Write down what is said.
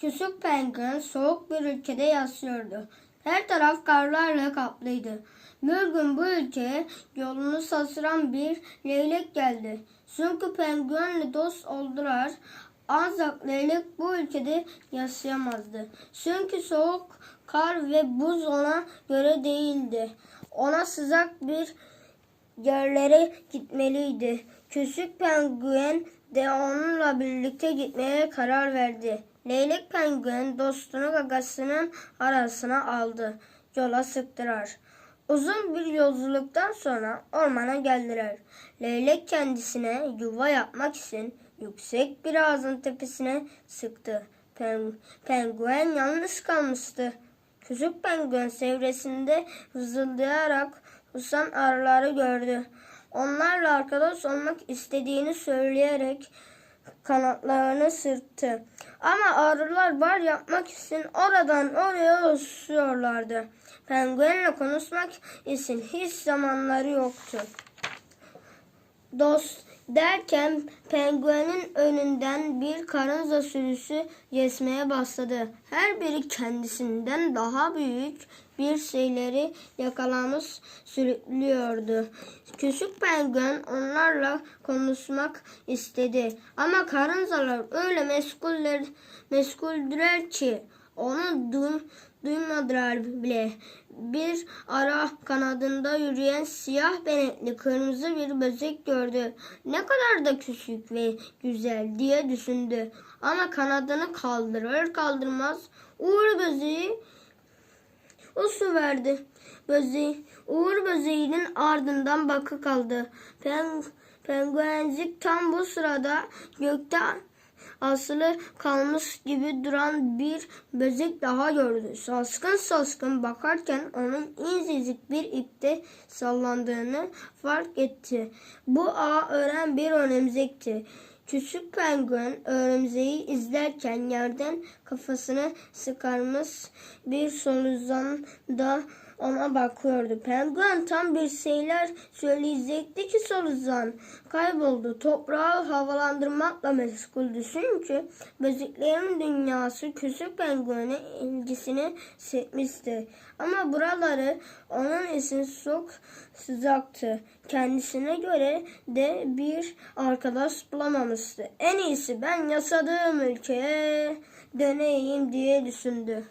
Küçük penguen soğuk bir ülkede yaşıyordu. Her taraf karlarla kaplıydı. Bir gün bu ülkeye yolunu şaşıran bir leylek geldi. Çünkü penguenle dost oldular. Ancak leylek bu ülkede yaşayamazdı. Çünkü soğuk, kar ve buz ona göre değildi. Ona sıcak bir yerlere gitmeliydi. Küçük penguen de onunla birlikte gitmeye karar verdi. Leylek penguen dostunu gagasının arasına aldı. Yola sıktılar. Uzun bir yolculuktan sonra ormana geldiler. Leylek kendisine yuva yapmak için yüksek bir ağacın tepesine sıktı. Pen- penguen yalnız kalmıştı. Küçük penguen çevresinde vızıldayarak usan arıları gördü. Onlarla arkadaş olmak istediğini söyleyerek kanatlarını sırttı. Ama arılar bar yapmak için oradan oraya uçuyorlardı. Penguenle konuşmak için hiç zamanları yoktu. Dost derken penguenin önünden bir karınca sürüsü geçmeye başladı. Her biri kendisinden daha büyük bir şeyleri yakalamış sürüklüyordu. Küçük penguen onlarla konuşmak istedi. Ama karıncalar öyle meşguller, meşguldüler ki onu du- duymadılar bile. Bir ara kanadında yürüyen siyah benekli kırmızı bir böcek gördü. Ne kadar da küçük ve güzel diye düşündü. Ama kanadını kaldırır kaldırmaz Uğur böceği usu verdi. Böceği, Uğur böceğinin ardından bakı kaldı. Pen, penguencik tam bu sırada gökte asılı kalmış gibi duran bir böcek daha gördü. Şaşkın şaşkın bakarken onun incecik bir ipte sallandığını fark etti. Bu ağ ören bir örümcekti. Küçük penguen örümceği izlerken yerden kafasını sıkarmış bir solucan da ona bakıyordu. Penguen tam bir şeyler söyleyecekti ki solucan kayboldu. Toprağı havalandırmakla meşguldü çünkü böceklerin dünyası küçük penguene ilgisini çekmişti. Ama buraları onun için çok sıcaktı. Kendisine göre de bir arkadaş bulamamıştı. En iyisi ben yaşadığım ülkeye döneyim diye düşündü.